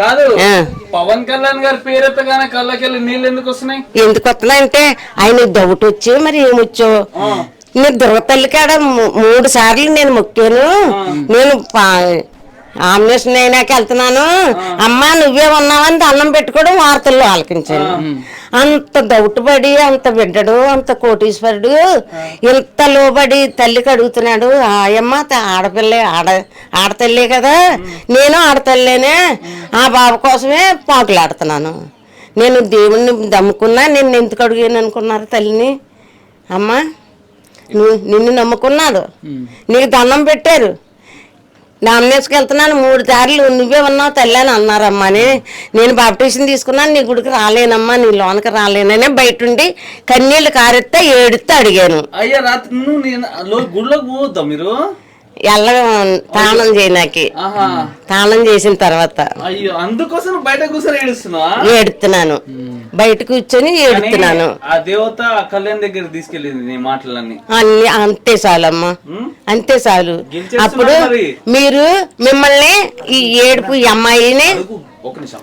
కాదు. పవన్ కళ్యాణ్ గారి పేరెత్తగానే కళ్ళకెళ్ళి నీళ్ళు ఎందుకు వస్తున్నాయి? ఎందుకు వస్తున్నాయంటే ఆయన డౌట్ వచ్చి మరి ఏమొచ్చో? నేను దుర్గతల్లి కాడ మూడు సార్లు నేను మొక్కాను. నేను ఆమ్నేషన్ అయినాక వెళ్తున్నాను. అమ్మా నువ్వే ఉన్నావని దండం పెట్టుకోవడం వార్తల్లో ఆలకించాను. అంత డౌట్ పడి అంత బిడ్డడు అంత కోటీశ్వరుడు ఇంత లోబడి తల్లికి అడుగుతున్నాడు ఆయమ్మ ఆడపిల్లే ఆడ ఆడతల్లే కదా. నేను ఆడతల్లేనే. ఆ బాబు కోసమే పాకులాడుతున్నాను నేను దేవుణ్ణి దమ్ముకున్నా నేను ఎందుకు అడిగాను అనుకున్నారు తల్లిని? అమ్మా నువ్వు నిన్ను నమ్ముకున్నాడు. నీకు దండం పెట్టారు. నామినేషన్కి వెళ్తున్నాను మూడు సార్లు నువ్వే ఉన్నావు తల్లి అని అన్నారమ్మా అని. నేను బాప్టిషన్ తీసుకున్నాను నీ గుడికి రాలేనమ్మా నీ లోనకి రాలేననే బయట ఉండి కన్నీళ్ళు కారెత్తే ఏడుస్తే అడిగాను. అయ్యా రాత్రి నువ్వు నేను లో- గుడిలోకి పోవద్దా మీరు? ఎల్ల తాళం చేయనాకి తాళం చేసిన తర్వాత. అందుకోసం బయట కూర్చొని ఏడుస్తున్నావా? ఏడుతున్నాను. బయట కూర్చొని ఏడుతున్నాను. ఆ దేవత కళ్యాణ్ దగ్గర తీసుకెళ్ళింది నీ మాటలన్నీ. అన్ని అంతే చాలమ్మా? అంతే చాలు. అప్పుడు మరి. మిమ్మల్ని ఈ ఏడుపు ఈ అమ్మాయిని ఒక నిమిషం.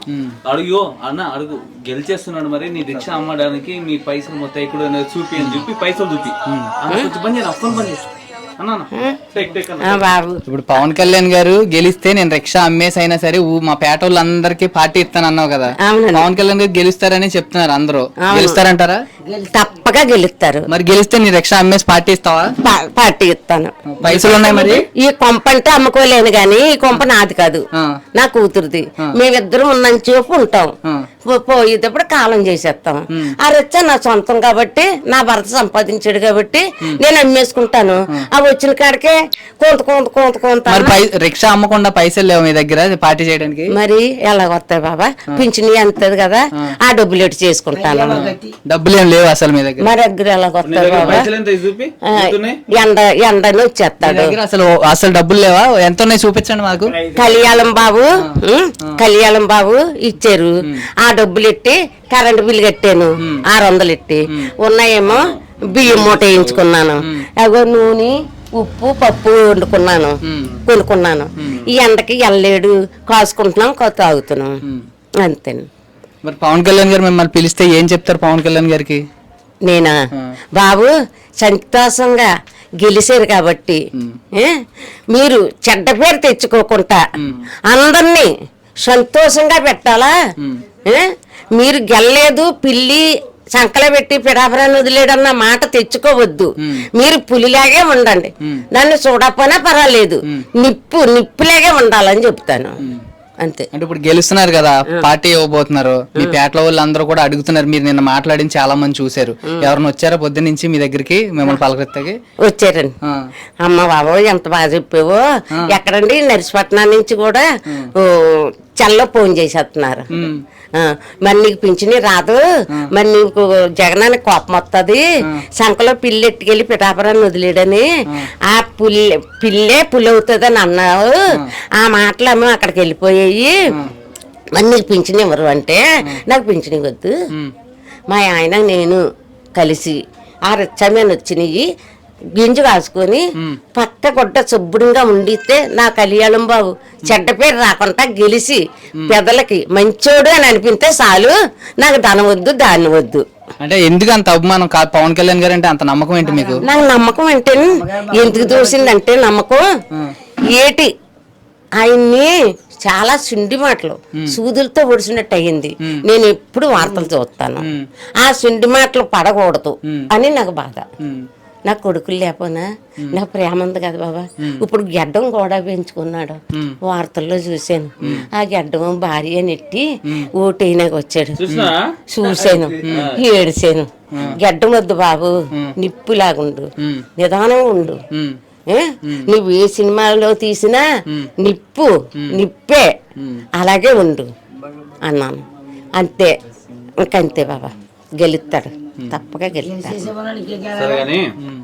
అడుగు అన్న అడుగు. గెలిచేస్తున్నాడు మరి నీ రిక్షా అమ్మడానికి మీ పైసలు మొత్తం ఇక్కడ చూపి అని చెప్పి పైసలు చూపి. కొంచెం పని చేయను పని చేసి బాబు. ఇప్పుడు పవన్ కళ్యాణ్ గారు గెలిస్తే నేను రిక్షా అమ్మేసి అయినా సరే ఊ- మా పేట వాళ్ళందరికీ పార్టీ ఇస్తాను అన్నావు కదా. అవునండి. పవన్ కళ్యాణ్ గారు గెలుస్తారని చెప్తున్నారు అందరూ. గెలుస్తారంటారా? తప్పగా గెలుస్తారు. మరి గెలిస్తే నీ రిక్షా అమ్మేసి పార్టీ ఇస్తావా? పార్టీ ఇస్తాను. పైసలు ఉన్నాయి మరి? ఈ కొంప అంటే అమ్ముకోలేను గాని ఈ కొంప నాది కాదు. నా కూతురుది. మేమిద్దరం ఉన్నంత సేపు ఉంటాం పోయేటప్పుడు కాలం చేసేస్తాం ఆ రిచ్చ నా సొంతం కాబట్టి నా భర్త సంపాదించాడు కాబట్టి నేను అమ్మేసుకుంటాను. ఆ వచ్చిన కాడికే కొంత కొంత కొంత కొంత రిక్షా అమ్మకుండా పైసలు లేవు మీ దగ్గర పార్టీ చేయడానికి? మరి ఎలా వస్తాయి బాబా పింఛని అంతది కదా? ఆ డబ్బులు ఎటు చేసుకుంటాను. డబ్బులు ఏం లేవు అసలు మీ దగ్గర. మా దగ్గర ఎలా వస్తాయి బాబా? ఎండ ఎండని వచ్చేస్తాడు. అసలు అసలు డబ్బులు లేవా? ఎంత ఉన్నాయి చూపించండి మాకు. కళ్యాణం బాబు? కళ్యాణం బాబు ఇచ్చారు. ఆ డబ్బులు ఎట్టి కరెంటు బిల్లు కట్టాను. ఆరు వందలు ఎట్టి ఉన్నాయేమో బియ్యం మూట వేయించుకున్నాను. అగో నూనె ఉప్పు పప్పు వండుకున్నాను. కొనుక్కున్నాను. ఈ ఎండకి ఎల్లేడు కాసుకుంటున్నాం కొ- తాగుతున్నాం. అంతే. మరి పవన్ కళ్యాణ్ గారు మిమ్మల్ని పిలిస్తే ఏం చెప్తారు పవన్ కళ్యాణ్ గారికి? నేనా? బాబు సంతోషంగా గెలిచారు కాబట్టి? మీరు చెడ్డ పేరు తెచ్చుకోకుండా అందరినీ సంతోషంగా పెట్టాలా? మీరు గెల్లలేదు పిల్లి సంకల పెట్టి పిడాపరాన్ని వదిలేడన్న మాట తెచ్చుకోవద్దు. మీరు పులిలాగే ఉండండి. నన్ను చూడకపోయినా పర్వాలేదు. నిప్పు నిప్పులాగే ఉండాలని చెప్తాను. అంతే. అంటే ఇప్పుడు గెలుస్తున్నారు కదా పార్టీ ఇవ్వబోతున్నారు. మీ పేటలో వాళ్ళు అందరూ కూడా అడుగుతున్నారు మీరు నిన్న మాట్లాడిన చాలా మంది చూశారు ఎవరిని వచ్చారా పొద్దు నుంచి మీ దగ్గరికి మిమ్మల్ని పలకరిస్తాకి? వచ్చారండి. అమ్మ బాబు ఎంత బాగా చెప్పావో. ఎక్కడండి? నర్సిపట్నం నుంచి కూడా చల్ల ఫోన్ చేసేస్తున్నారు. మరి నీకు పింఛని రాదు. మరి నీకు జగనాన్ని కోపం వస్తుంది సంకలో పిల్లి ఎట్టుకెళ్ళి పిఠాపురాన్ని వదిలేడని. ఆ. పుల్లె పిల్లే పులి అవుతుందని అన్నావు ఆ మాటలు అమ్మ అక్కడికి వెళ్ళిపోయాయి. మరి నీకు పింఛన్ ఇవ్వరు అంటే నాకు పింఛన్ ఇవ్వద్దు. మా ఆయన నేను కలిసి ఆ రిచ్చమైన వచ్చినాయి గింజు కాసుకొని పట్ట కొట్ట శుభ్రంగా ఉండితే నా కళ్యాణం బాబు చెడ్డ పేరు రాకుండా గెలిచి పెదలకి మంచోడు అని అనిపిస్తే చాలు. నాకు ధనం వద్దు దాన్ని వద్దు. అంటే ఎందుకు అంత అభిమానం కాదు? పవన్ కళ్యాణ్ గారు అంటే అంత నమ్మకం ఏంటి మీకు? నాకు నమ్మకం అంటే ఎందుకు దోసిందంటే నమ్మకం. ఏటి ఆయన్ని చాలా సుండి మాటలు. సూదులతో ఒడిసినట్టు అయ్యింది. నేను ఎప్పుడు వార్తలు చూస్తాను. ఆ సుండి మాటలు పడకూడదు అని నాకు బాధ. నా కొడుకులు లేకపోయినా నా ప్రేమ ఉంది కదా బాబా. ఇప్పుడు గెడ్డం కూడా పెంచుకున్నాడు. వార్తల్లో చూశాను. ఆ గెడ్డం భార్య నెట్టి ఓటైనాక వచ్చాడు. చూసినా చూశాను. ఏడిశాను గెడ్డం వద్దు బాబు. నిప్పులాగుండు. నిదానం ఉండు? నువ్వు ఏ సినిమాలో తీసినా నిప్పు నిప్పే. అలాగే ఉండు. అన్నాను. అంతే. ఇంకంతే బాబా. గెలుస్తాడు. తప్పగా గెలుస్తాడు.